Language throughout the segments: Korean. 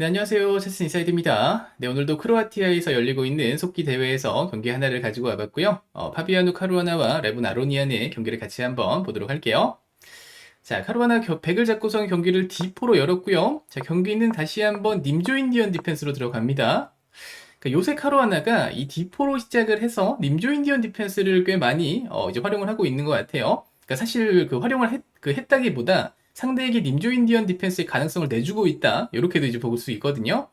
네, 안녕하세요. 체스 인사이드입니다. 네, 오늘도 크로아티아에서 열리고 있는 속기 대회에서 경기 하나를 가지고 와봤고요. 어, 파비아누 카루아나와 레본 아로니안의 경기를 같이 한번 보도록 할게요. 자, 카루아나 100을 잡고선 경기를 D4로 열었고요. 자, 경기는 다시 한번 님조 인디언 디펜스로 들어갑니다. 그러니까 요새 카루아나가 이 D4로 시작을 해서 님조 인디언 디펜스를 꽤 많이 어, 이제 활용을 하고 있는 것 같아요. 그러니까 사실 그 활용을 했, 그 했다기보다 상대에게 님조 인디언 디펜스의 가능성을 내주고 있다. 이렇게도 이제 볼 수 있거든요.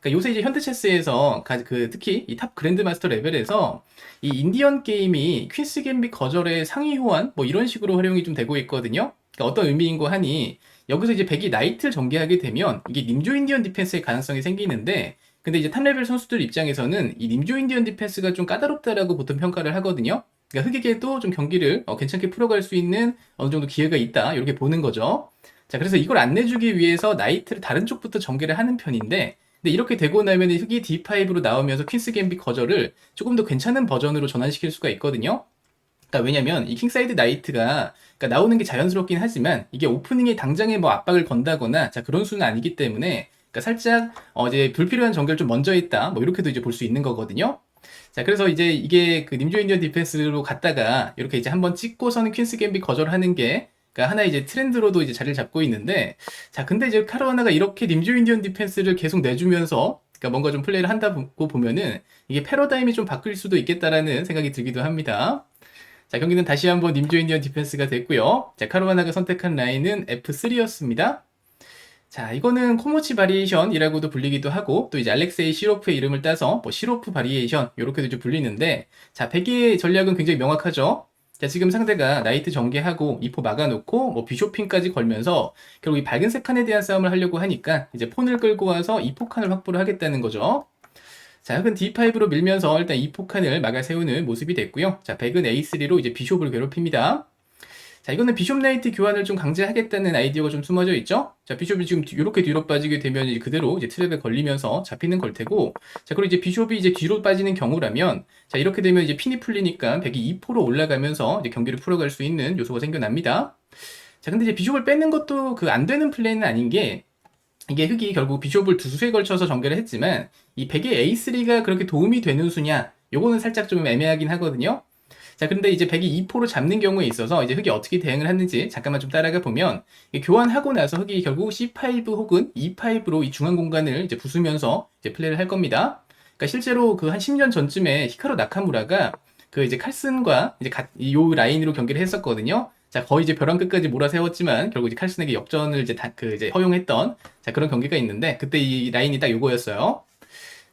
그러니까 요새 이제 현대 체스에서 가- 그 특히 이 탑 그랜드마스터 레벨에서 이 인디언 게임이 퀸스 갬빗 거절의 상위 호환 뭐 이런 식으로 활용이 좀 되고 있거든요. 그러니까 어떤 의미인고 하니 여기서 이제 백이 나이트를 전개하게 되면 이게 님조 인디언 디펜스의 가능성이 생기는데 근데 이제 탑 레벨 선수들 입장에서는 이 님조 인디언 디펜스가 좀 까다롭다라고 보통 평가를 하거든요. 그러니까 흑에게도 좀 경기를 어, 괜찮게 풀어갈 수 있는 어느 정도 기회가 있다 이렇게 보는 거죠. 자, 그래서 이걸 안 내주기 위해서 나이트를 다른 쪽부터 전개를 하는 편인데, 근데 이렇게 되고 나면 흑이 D5로 나오면서 퀸스 갬빗 거절을 조금 더 괜찮은 버전으로 전환시킬 수가 있거든요. 그러니까 왜냐면 이 킹사이드 나이트가 그러니까 나오는 게 자연스럽긴 하지만 이게 오프닝에 당장에 뭐 압박을 건다거나 자 그런 수는 아니기 때문에 그러니까 살짝 어 이제 불필요한 전개를 좀 먼저 했다 뭐 이렇게도 이제 볼 수 있는 거거든요. 자 그래서 이제 이게 그 님조 인디언 디펜스로 갔다가 이렇게 이제 한번 찍고서는 퀸스 갬빗 거절하는 게 그러니까 하나의 이제 트렌드로도 이제 자리를 잡고 있는데 자 근데 이제 카르와나가 이렇게 님조 인디언 디펜스를 계속 내주면서 그러니까 뭔가 좀 플레이를 한다고 보면은 이게 패러다임이 좀 바뀔 수도 있겠다라는 생각이 들기도 합니다. 자, 경기는 다시 한번 님조 인디언 디펜스가 됐고요. 자, 카르와나가 선택한 라인은 F3였습니다. 자, 이거는 코모치 바리에이션이라고도 불리기도 하고, 또 이제 알렉세이 시로프의 이름을 따서 뭐 시로프 바리에이션, 이렇게도 이제 불리는데, 자, 백의 전략은 굉장히 명확하죠. 자, 지금 상대가 나이트 전개하고, 이포 막아놓고, 뭐 비쇼핑까지 걸면서, 결국 이 밝은 색 칸에 대한 싸움을 하려고 하니까, 이제 폰을 끌고 와서 이포 칸을 확보를 하겠다는 거죠. 자, 흑은 D5로 밀면서 일단 이 포 칸을 막아 세우는 모습이 됐고요. 자, 백은 A3로 이제 비숍을 괴롭힙니다. 자, 이거는 비숍 나이트 교환을 좀 강제하겠다는 아이디어가 좀 숨어져 있죠? 자, 비숍이 지금 이렇게 뒤로 빠지게 되면 이제 그대로 이제 트랩에 걸리면서 잡히는 걸 테고, 자, 그리고 이제 비숍이 이제 뒤로 빠지는 경우라면, 자, 이렇게 되면 이제 핀이 풀리니까 백이 2포로 올라가면서 이제 경기를 풀어갈 수 있는 요소가 생겨납니다. 자, 근데 이제 비숍을 빼는 것도 그 안 되는 플레이는 아닌 게, 이게 흑이 결국 비숍을 두 수에 걸쳐서 전개를 했지만 이 백의 A3가 그렇게 도움이 되는 수냐 요거는 살짝 좀 애매하긴 하거든요. 자, 근데 이제 백이 2포로 잡는 경우에 있어서 이제 흑이 어떻게 대응을 하는지 잠깐만 좀 따라가 보면 이 교환하고 나서 흑이 결국 C5 혹은 E5로 이 중앙 공간을 이제 부수면서 이제 플레이를 할 겁니다. 그러니까 실제로 그 한 10년 전쯤에 히카루 나카무라가 그 이제 칼슨과 이제 가- 이요 라인으로 경기를 했었거든요. 자, 거의 이제 벼랑 끝까지 몰아세웠지만 결국 이제 칼슨에게 역전을 이제 다, 그 이제 허용했던 자, 그런 경기가 있는데 그때 이 라인이 딱 요거였어요.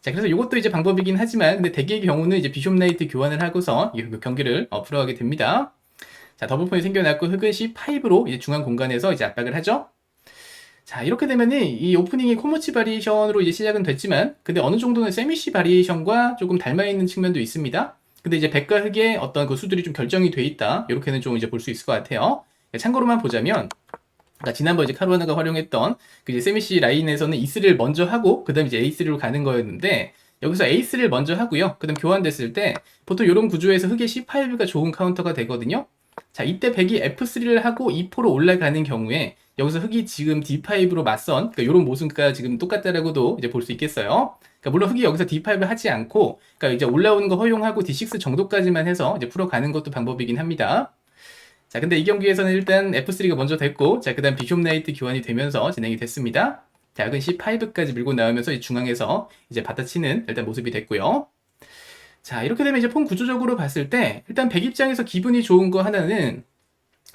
자, 그래서 이것도 이제 방법이긴 하지만 근데 대개의 경우는 이제 비숍 나이트 교환을 하고서 이 경기를 어, 풀어가게 됩니다. 자, 더블폰이 생겨났고 흑은 C5로 이제 중앙 공간에서 이제 압박을 하죠. 자, 이렇게 되면은 이 오프닝이 코모치 바리에이션으로 이제 시작은 됐지만 근데 어느 정도는 세미시 바리에이션과 조금 닮아 있는 측면도 있습니다. 근데 이제 백과 흑의 어떤 그 수들이 좀 결정이 돼 있다. 이렇게는 좀 이제 볼 수 있을 것 같아요. 참고로만 보자면 그러니까 지난번 이제 카루아나가 활용했던 그 이제 세미시 라인에서는 E3를 먼저 하고 그다음 이제 A3로 가는 거였는데 여기서 A3를 먼저 하고요. 그다음 교환됐을 때 보통 이런 구조에서 흑의 C5가 좋은 카운터가 되거든요. 자, 이때 백이 F3를 하고 E4로 올라가는 경우에 여기서 흑이 지금 D5로 맞선 그러니까 이런 모습과 지금 똑같다라고도 이제 볼 수 있겠어요. 그러니까 물론 흑이 여기서 D5를 하지 않고 그러니까 이제 올라오는 거 허용하고 D6 정도까지만 해서 이제 풀어가는 것도 방법이긴 합니다. 자, 근데 이 경기에서는 일단 F3가 먼저 됐고, 자, 그 다음 비숍 나이트 교환이 되면서 진행이 됐습니다. 자, 흑은 C5까지 밀고 나오면서 이 중앙에서 이제 받아치는 일단 모습이 됐고요. 자, 이렇게 되면 이제 폰 구조적으로 봤을 때, 일단 백 입장에서 기분이 좋은 거 하나는,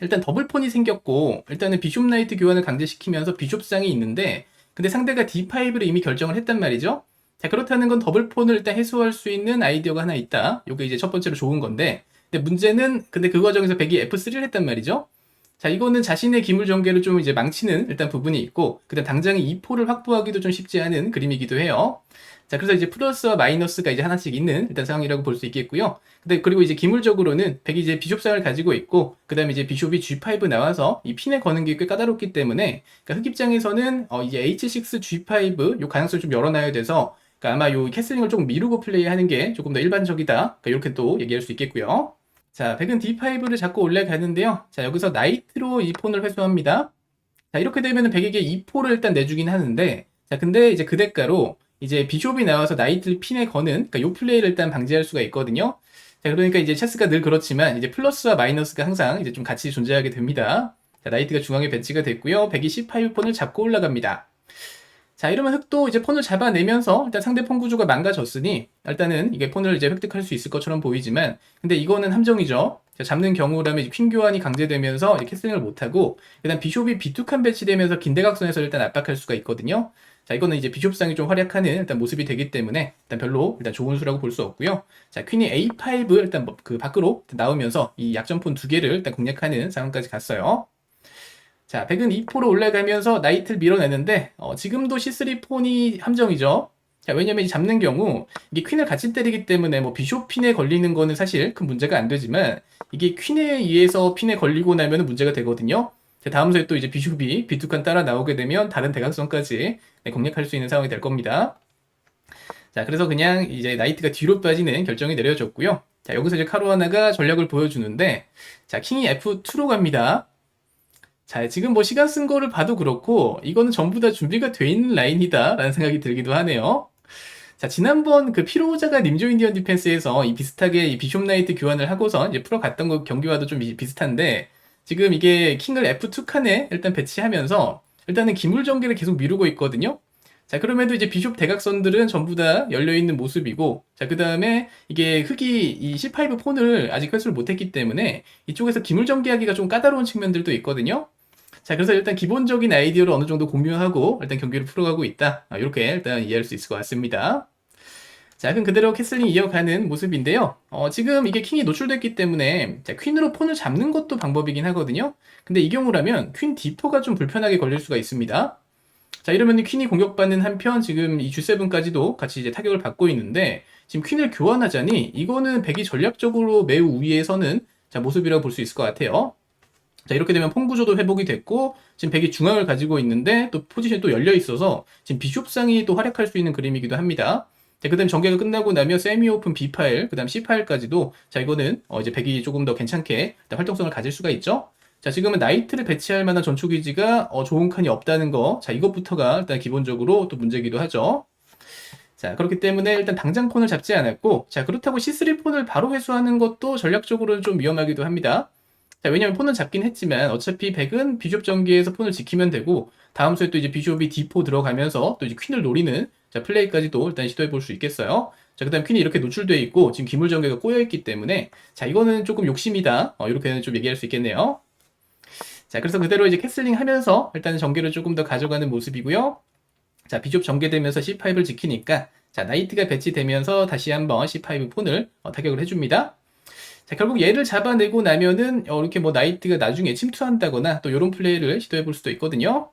일단 더블폰이 생겼고, 일단은 비숍 나이트 교환을 강제시키면서 비숍상이 있는데, 근데 상대가 D5를 이미 결정을 했단 말이죠. 자, 그렇다는 건 더블폰을 일단 해소할 수 있는 아이디어가 하나 있다. 요게 이제 첫 번째로 좋은 건데, 근데 문제는 근데 그 과정에서 백이 F3를 했단 말이죠. 자, 이거는 자신의 기물 전개를 좀 이제 망치는 일단 부분이 있고, 그다음 당장에 2포를 확보하기도 좀 쉽지 않은 그림이기도 해요. 자, 그래서 이제 플러스와 마이너스가 이제 하나씩 있는 일단 상황이라고 볼 수 있겠고요. 근데 그리고 이제 기물적으로는 백이 이제 비숍상을 가지고 있고, 그 다음에 이제 비숍이 G5 나와서 이 핀에 거는 게 꽤 까다롭기 때문에, 그러니까 흑 입장에서는 어 이제 H6 G5 요 가능성을 좀 열어놔야 돼서, 그러니까 아마 요 캐슬링을 조금 미루고 플레이하는 게 조금 더 일반적이다. 그러니까 이렇게 또 얘기할 수 있겠고요. 자, 백은 D5를 잡고 올라가는데요. 자, 여기서 나이트로 이 폰을 회수합니다. 자, 이렇게 되면은 백에게 2포를 일단 내주긴 하는데, 자, 근데 이제 그 대가로 이제 비숍이 나와서 나이트를 핀에 거는 그러니까 요 플레이를 일단 방지할 수가 있거든요. 자, 그러니까 이제 체스가 늘 그렇지만 이제 플러스와 마이너스가 항상 이제 좀 같이 존재하게 됩니다. 자, 나이트가 중앙에 배치가 됐고요. 128 폰을 잡고 올라갑니다. 자, 이러면 흑도 이제 폰을 잡아내면서 일단 상대 폰 구조가 망가졌으니 일단은 이게 폰을 이제 획득할 수 있을 것처럼 보이지만 근데 이거는 함정이죠. 자, 잡는 경우라면 퀸 교환이 강제되면서 캐슬링을 못하고 일단 비숍이 비툭한 배치되면서 긴 대각선에서 일단 압박할 수가 있거든요. 자, 이거는 이제 비숍상이 좀 활약하는 일단 모습이 되기 때문에 일단 별로 일단 좋은 수라고 볼 수 없고요. 자, 퀸이 A5 일단 뭐그 밖으로 나오면서 이 약점폰 두 개를 일단 공략하는 상황까지 갔어요. 자, 백은 2포로 올라가면서 나이트를 밀어내는데 어, 지금도 C3 폰이 함정이죠. 자, 왜냐면 이 잡는 경우 이게 퀸을 같이 때리기 때문에 뭐 비숍 핀에 걸리는 거는 사실 큰 문제가 안 되지만 이게 퀸에 의해서 핀에 걸리고 나면 문제가 되거든요. 자, 다음 수에 또 이제 비숍이 비투칸 따라 나오게 되면 다른 대각선까지 네, 공략할 수 있는 상황이 될 겁니다. 자, 그래서 그냥 이제 나이트가 뒤로 빠지는 결정이 내려졌고요. 자, 여기서 이제 카루아나가 전략을 보여주는데, 자, 킹이 F2로 갑니다. 자, 지금 뭐 시간 쓴 거를 봐도 그렇고, 이거는 전부 다 준비가 돼 있는 라인이다, 라는 생각이 들기도 하네요. 자, 지난번 그 피로자가 님조 인디언 디펜스에서 이 비슷하게 이 비숍 나이트 교환을 하고서 이제 풀어갔던 거 경기와도 좀 비- 비슷한데, 지금 이게 킹을 F2 칸에 일단 배치하면서, 일단은 기물 전개를 계속 미루고 있거든요. 자, 그럼에도 이제 비숍 대각선들은 전부 다 열려있는 모습이고, 자, 그 다음에 이게 흑이 이 C5 폰을 아직 회수를 못했기 때문에 이쪽에서 기물 전개하기가 좀 까다로운 측면들도 있거든요. 자, 그래서 일단 기본적인 아이디어를 어느 정도 공유하고 일단 경기를 풀어가고 있다. 아, 이렇게 일단 이해할 수 있을 것 같습니다. 자, 그럼 그대로 캐슬링 이어가는 모습인데요. 어, 지금 이게 킹이 노출됐기 때문에 자, 퀸으로 폰을 잡는 것도 방법이긴 하거든요. 근데 이 경우라면 퀸 D4가 좀 불편하게 걸릴 수가 있습니다. 자, 이러면 퀸이 공격받는 한편 지금 이 G7까지도 같이 이제 타격을 받고 있는데 지금 퀸을 교환하자니 이거는 백이 전략적으로 매우 우위에서는 자, 모습이라고 볼 수 있을 것 같아요. 자, 이렇게 되면 폰 구조도 회복이 됐고 지금 백이 중앙을 가지고 있는데 또 포지션이 또 열려 있어서 지금 비숍상이 또 활약할 수 있는 그림이기도 합니다. 자, 그 다음 전개가 끝나고 나면 세미 오픈 B 파일, 그 다음 C 파일까지도 자, 이거는 어, 이제 백이 조금 더 괜찮게 활동성을 가질 수가 있죠. 자, 지금은 나이트를 배치할 만한 전초 기지가 어, 좋은 칸이 없다는 거. 자, 이것부터가 일단 기본적으로 또 문제기도 하죠. 자, 그렇기 때문에 일단 당장 폰을 잡지 않았고, 자, 그렇다고 C3 폰을 바로 회수하는 것도 전략적으로는 좀 위험하기도 합니다. 자, 왜냐면 폰은 잡긴 했지만 어차피 백은 비숍 전개에서 폰을 지키면 되고, 다음 수에 또 이제 비숍이 D4 들어가면서 또 이제 퀸을 노리는 자, 플레이까지도 일단 시도해 볼 수 있겠어요. 자, 그 다음 퀸이 이렇게 노출되어 있고, 지금 기물 전개가 꼬여있기 때문에, 자, 이거는 조금 욕심이다. 어, 이렇게는 좀 얘기할 수 있겠네요. 자, 그래서 그대로 이제 캐슬링 하면서 일단 전개를 조금 더 가져가는 모습이고요. 자, 비숍 전개되면서 C5를 지키니까 자, 나이트가 배치되면서 다시 한번 C5 폰을 어, 타격을 해줍니다. 자, 결국 얘를 잡아내고 나면은 어, 이렇게 뭐 나이트가 나중에 침투한다거나 또 이런 플레이를 시도해 볼 수도 있거든요.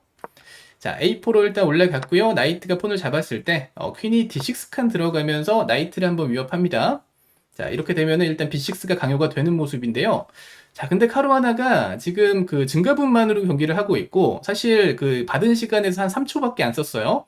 자, A4로 일단 올라갔고요. 나이트가 폰을 잡았을 때 어, 퀸이 D6 칸 들어가면서 나이트를 한번 위협합니다. 자, 이렇게 되면은 일단 B6가 강요가 되는 모습인데요. 자, 근데 카루하나가 지금 그 증가분만으로 경기를 하고 있고, 사실 그 받은 시간에서 한 3초밖에 안 썼어요.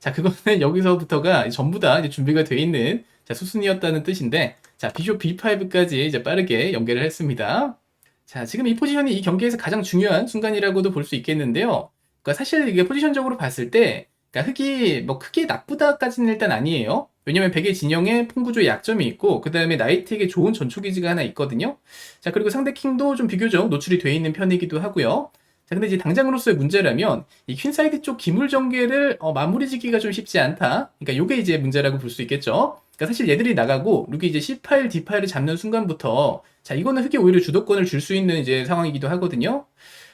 자, 그거는 여기서부터가 전부 다 준비가 돼 있는 자, 수순이었다는 뜻인데, 자, 비숍 B5까지 이제 빠르게 연계를 했습니다. 자, 지금 이 포지션이 이 경기에서 가장 중요한 순간이라고도 볼 수 있겠는데요. 그러니까 사실 이게 포지션적으로 봤을 때, 그러니까 흑이 뭐 크게 나쁘다까지는 일단 아니에요. 왜냐면 백의 진영에 폰구조에 약점이 있고, 그 다음에 나이트에게 좋은 전초기지가 하나 있거든요. 자, 그리고 상대 킹도 좀 비교적 노출이 돼 있는 편이기도 하고요. 자, 근데 이제 당장으로서의 문제라면 이 퀸사이드 쪽 기물 전개를 어, 마무리 짓기가 좀 쉽지 않다. 그러니까 요게 이제 문제라고 볼 수 있겠죠. 그러니까 사실 얘들이 나가고 룩이 이제 C 파일, D 파일을 잡는 순간부터 자, 이거는 흑이 오히려 주도권을 줄 수 있는 이제 상황이기도 하거든요.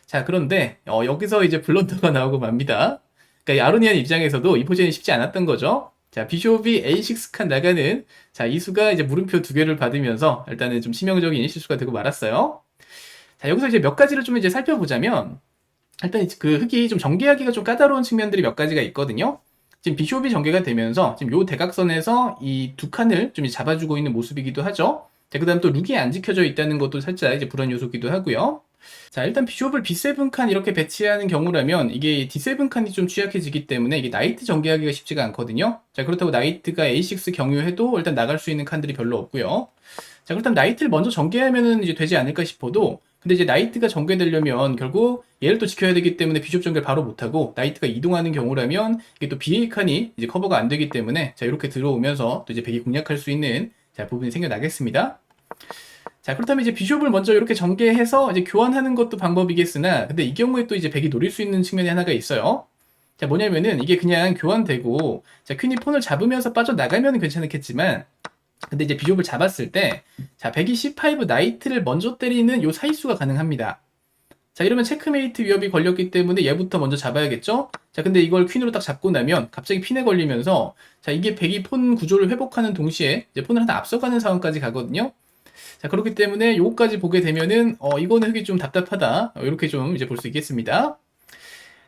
자, 그런데 어, 여기서 이제 블런더가 나오고 맙니다. 그러니까 이 아로니안 입장에서도 이 포지션이 쉽지 않았던 거죠. 자, 비숍이 A6 칸 나가는 자, 이수가 이제 물음표 두 개를 받으면서 일단은 좀 치명적인 실수가 되고 말았어요. 자, 여기서 이제 몇 가지를 좀 이제 살펴보자면, 일단 그 흑이 좀 전개하기가 좀 까다로운 측면들이 몇 가지가 있거든요. 지금 비숍이 전개가 되면서 지금 요 대각선에서 이 두 칸을 좀 잡아주고 있는 모습이기도 하죠. 자, 그 다음 또 룩이 안 지켜져 있다는 것도 살짝 이제 불안 요소기도 하고요. 자, 일단 비숍을 B7 칸 이렇게 배치하는 경우라면 이게 D7 칸이 좀 취약해지기 때문에 이게 나이트 전개하기가 쉽지가 않거든요. 자, 그렇다고 나이트가 A6 경유해도 일단 나갈 수 있는 칸들이 별로 없고요. 자, 그렇다면 나이트를 먼저 전개하면은 이제 되지 않을까 싶어도 근데 이제 나이트가 전개되려면 결국 얘를 또 지켜야 되기 때문에 비숍 전개를 바로 못하고 나이트가 이동하는 경우라면 이게 또 BA 칸이 이제 커버가 안 되기 때문에 자 이렇게 들어오면서 또 이제 백이 공략할 수 있는 자 부분이 생겨나겠습니다. 자 그렇다면 이제 비숍을 먼저 이렇게 전개해서 이제 교환하는 것도 방법이겠으나 근데 이 경우에 또 이제 백이 노릴 수 있는 측면이 하나가 있어요. 자 뭐냐면은 이게 그냥 교환되고 자 퀸이 폰을 잡으면서 빠져나가면 괜찮겠지만 근데 이제 비숍을 잡았을 때자 백이 C5 나이트를 먼저 때리는 요 사이수가 가능합니다. 자 이러면 체크메이트 위협이 걸렸기 때문에 얘부터 먼저 잡아야겠죠? 자 근데 이걸 퀸으로 딱 잡고 나면 갑자기 핀에 걸리면서 자 이게 백이 폰 구조를 회복하는 동시에 이제 폰을 하나 앞서가는 상황까지 가거든요. 자 그렇기 때문에 요거까지 보게 되면은 어 이거는 흙이 좀 답답하다 어, 이렇게 좀 이제 볼 수 있겠습니다.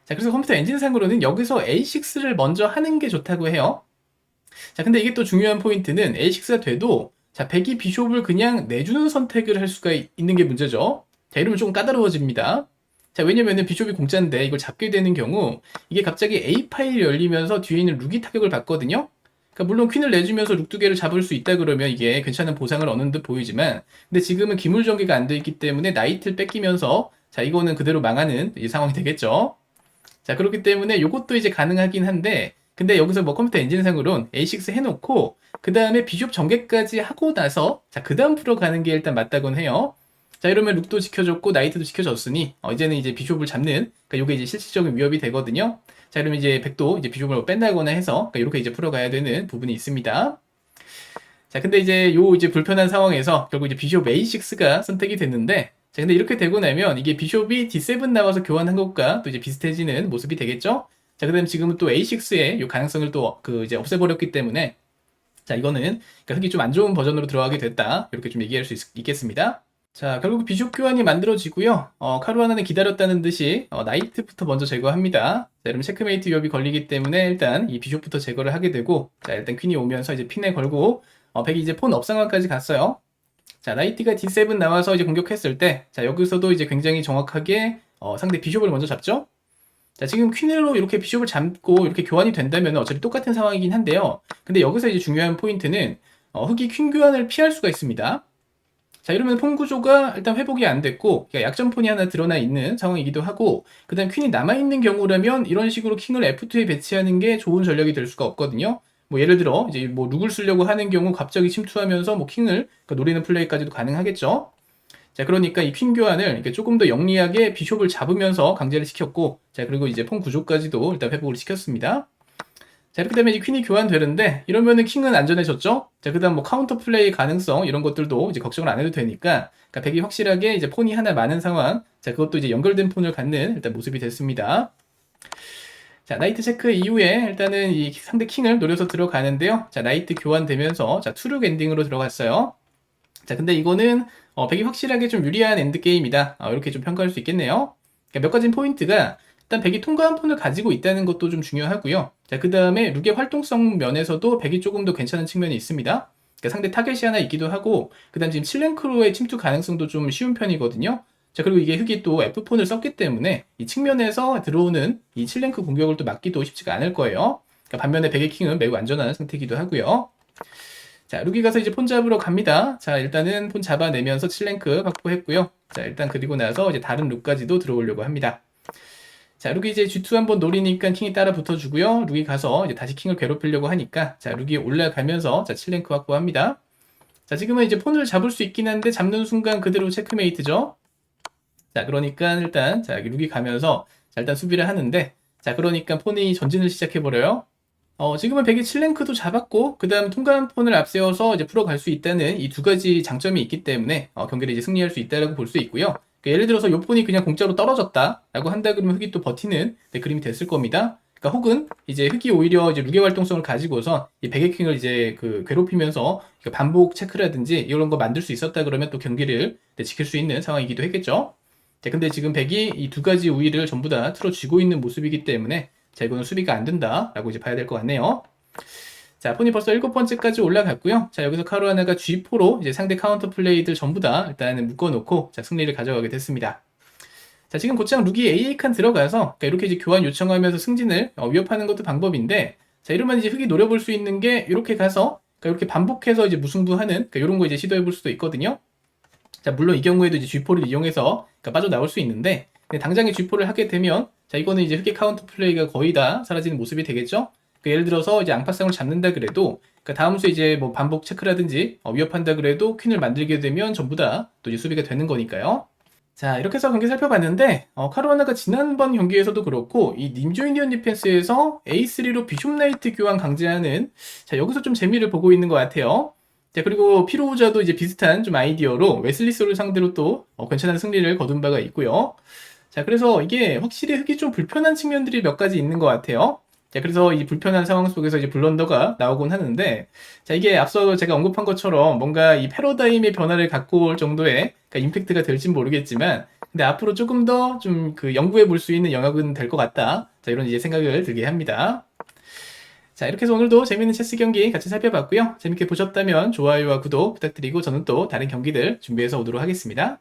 자 그래서 컴퓨터 엔진상으로는 여기서 A6를 먼저 하는 게 좋다고 해요. 자 근데 이게 또 중요한 포인트는 A6가 돼도 자 백이 비숍을 그냥 내주는 선택을 할 수가 있- 있는 게 문제죠. 자 이러면 조금 까다로워집니다. 자 왜냐면은 비숍이 공짜인데 이걸 잡게 되는 경우 이게 갑자기 A 파일이 열리면서 뒤에 있는 룩이 타격을 받거든요. 그러니까 물론 퀸을 내주면서 룩 두 개를 잡을 수 있다 그러면 이게 괜찮은 보상을 얻는 듯 보이지만 근데 지금은 기물 전개가 안 돼 있기 때문에 나이트를 뺏기면서 자 이거는 그대로 망하는 이 상황이 되겠죠. 자 그렇기 때문에 이것도 이제 가능하긴 한데 근데 여기서 뭐 컴퓨터 엔진상으론 A6 해놓고 그 다음에 비숍 전개까지 하고 나서 자그 다음 프로 가는 게 일단 맞다곤 해요. 자 이러면 룩도 지켜줬고 나이트도 지켜줬으니 어, 이제는 이제 비숍을 잡는 그러니까 이게 이제 실질적인 위협이 되거든요. 자 그러면 이제 백도 이제 비숍을 뭐 뺀다거나 해서 그러니까 이렇게 이제 풀어가야 되는 부분이 있습니다. 자 근데 이제 요 이제 불편한 상황에서 결국 이제 비숍 A6가 선택이 됐는데 자 근데 이렇게 되고 나면 이게 비숍이 D7 나와서 교환한 것과 또 이제 비슷해지는 모습이 되겠죠. 자 그다음 지금은 또 A6의 요 가능성을 또 그 이제 없애버렸기 때문에 자 이거는 그러니까 흙이 좀 안 좋은 버전으로 들어가게 됐다 이렇게 좀 얘기할 수 있, 겠습니다 자 결국 비숍 교환이 만들어지고요. 어, 카루아나는 기다렸다는 듯이 어, 나이트부터 먼저 제거합니다. 자 여러분 체크메이트 위협이 걸리기 때문에 일단 이 비숍부터 제거를 하게 되고 자 일단 퀸이 오면서 이제 핀에 걸고 어, 백이 이제 폰 업상황까지 갔어요. 자 나이트가 D7 나와서 이제 공격했을 때 자 여기서도 이제 굉장히 정확하게 어, 상대 비숍을 먼저 잡죠. 자, 지금 퀸으로 이렇게 비숍을 잡고 이렇게 교환이 된다면 어차피 똑같은 상황이긴 한데요. 근데 여기서 이제 중요한 포인트는 어, 흑이 퀸 교환을 피할 수가 있습니다. 자, 이러면 폰 구조가 일단 회복이 안 됐고, 그러니까 약점 폰이 하나 드러나 있는 상황이기도 하고, 그 다음 퀸이 남아 있는 경우라면 이런 식으로 킹을 F2에 배치하는 게 좋은 전략이 될 수가 없거든요. 뭐 예를 들어, 이제 뭐 룩을 쓰려고 하는 경우 갑자기 침투하면서 뭐 킹을 그러니까 노리는 플레이까지도 가능하겠죠. 자, 그러니까 이 퀸 교환을 이렇게 조금 더 영리하게 비숍을 잡으면서 강제를 시켰고, 자, 그리고 이제 폰 구조까지도 일단 회복을 시켰습니다. 자, 이렇게 되면 이제 퀸이 교환되는데, 이러면은 킹은 안전해졌죠? 자, 그 다음 뭐 카운터 플레이 가능성, 이런 것들도 이제 걱정을 안 해도 되니까, 그러니까 백이 확실하게 이제 폰이 하나 많은 상황, 자, 그것도 이제 연결된 폰을 갖는 일단 모습이 됐습니다. 자, 나이트 체크 이후에 일단은 이 상대 킹을 노려서 들어가는데요. 자, 나이트 교환되면서, 자, 투룩 엔딩으로 들어갔어요. 자, 근데 이거는 어, 백이 확실하게 좀 유리한 엔드게임이다. 어, 이렇게 좀 평가할 수 있겠네요. 그러니까 몇 가지 포인트가 일단 백이 통과한 폰을 가지고 있다는 것도 좀 중요하고요. 자, 그 다음에 룩의 활동성 면에서도 백이 조금 더 괜찮은 측면이 있습니다. 그러니까 상대 타겟이 하나 있기도 하고, 그 다음 지금 7랭크로의 침투 가능성도 좀 쉬운 편이거든요. 자, 그리고 이게 흑이 또 F폰을 썼기 때문에 이 측면에서 들어오는 이 7랭크 공격을 또 막기도 쉽지가 않을 거예요. 그러니까 반면에 백의 킹은 매우 안전한 상태이기도 하고요. 자, 루기 가서 이제 폰 잡으러 갑니다. 자, 일단은 폰 잡아내면서 7랭크 확보했고요. 자, 일단 그리고 나서 이제 다른 룩까지도 들어오려고 합니다. 자, 룩이 이제 G2 한번 노리니까 킹이 따라 붙어주고요. 룩이 가서 이제 다시 킹을 괴롭히려고 하니까 자, 룩이 올라가면서 자, 7랭크 확보합니다. 자, 지금은 이제 폰을 잡을 수 있긴 한데 잡는 순간 그대로 체크메이트죠. 자, 그러니까 일단 자, 룩이 가면서 자, 일단 수비를 하는데 자, 그러니까 폰이 전진을 시작해버려요. 어, 지금은 127랭크도 잡았고, 그 다음 통과한 폰을 앞세워서 이제 풀어갈 수 있다는 이 두 가지 장점이 있기 때문에, 어, 경기를 이제 승리할 수 있다라고 볼 수 있고요. 그러니까 예를 들어서 요 폰이 그냥 공짜로 떨어졌다라고 한다 그러면 흑이 또 버티는 네, 그림이 됐을 겁니다. 그러니까 혹은 이제 흑이 오히려 이제 루게 활동성을 가지고서 이 백에킹을 이제 그 괴롭히면서 그러니까 반복 체크라든지 이런 거 만들 수 있었다 그러면 또 경기를 네, 지킬 수 있는 상황이기도 했겠죠. 자, 근데 지금 백이 이 두 가지 우위를 전부 다 틀어쥐고 있는 모습이기 때문에 자, 이거는 수비가 안 된다라고 이제 봐야 될 것 같네요. 자, 폰이 벌써 일곱 번째까지 올라갔고요. 자, 여기서 카루아나가 G4로 이제 상대 카운터 플레이들 전부 다 일단은 묶어놓고 자, 승리를 가져가게 됐습니다. 자, 지금 곧장 룩이 AA 칸 들어가서 그러니까 이렇게 이제 교환 요청하면서 승진을 어, 위협하는 것도 방법인데 자, 이러면 이제 흑이 노려볼 수 있는 게 이렇게 가서 그러니까 이렇게 반복해서 이제 무승부하는 그러니까 이런 거 이제 시도해 볼 수도 있거든요. 자, 물론 이 경우에도 이제 G4를 이용해서 그러니까 빠져나올 수 있는데 당장에 쥐포를 하게 되면 자 이거는 이제 흑의 카운터 플레이가 거의 다 사라지는 모습이 되겠죠. 그 예를 들어서 이제 앙파상을 잡는다 그래도 그 다음 수에 이제 뭐 반복 체크라든지 어, 위협한다 그래도 퀸을 만들게 되면 전부 다 또 이제 수비가 되는 거니까요. 자 이렇게 해서 경기 살펴봤는데 어, 카루아나가 지난번 경기에서도 그렇고 이 님조 인디언 디펜스에서 A3로 비숍 나이트 교환 강제하는 자 여기서 좀 재미를 보고 있는 것 같아요. 자 그리고 피로우자도 이제 비슷한 좀 아이디어로 웨슬리소를 상대로 또 어, 괜찮은 승리를 거둔 바가 있고요. 자 그래서 이게 확실히 흑이 좀 불편한 측면들이 몇 가지 있는 것 같아요. 자 그래서 이 불편한 상황 속에서 이제 블런더가 나오곤 하는데 자 이게 앞서 제가 언급한 것처럼 뭔가 이 패러다임의 변화를 갖고 올 정도의 그러니까 임팩트가 될진 모르겠지만 근데 앞으로 조금 더 좀 그 연구해 볼 수 있는 영역은 될 것 같다. 자 이런 이제 생각을 들게 합니다. 자 이렇게 해서 오늘도 재밌는 체스 경기 같이 살펴봤고요. 재밌게 보셨다면 좋아요와 구독 부탁드리고 저는 또 다른 경기들 준비해서 오도록 하겠습니다.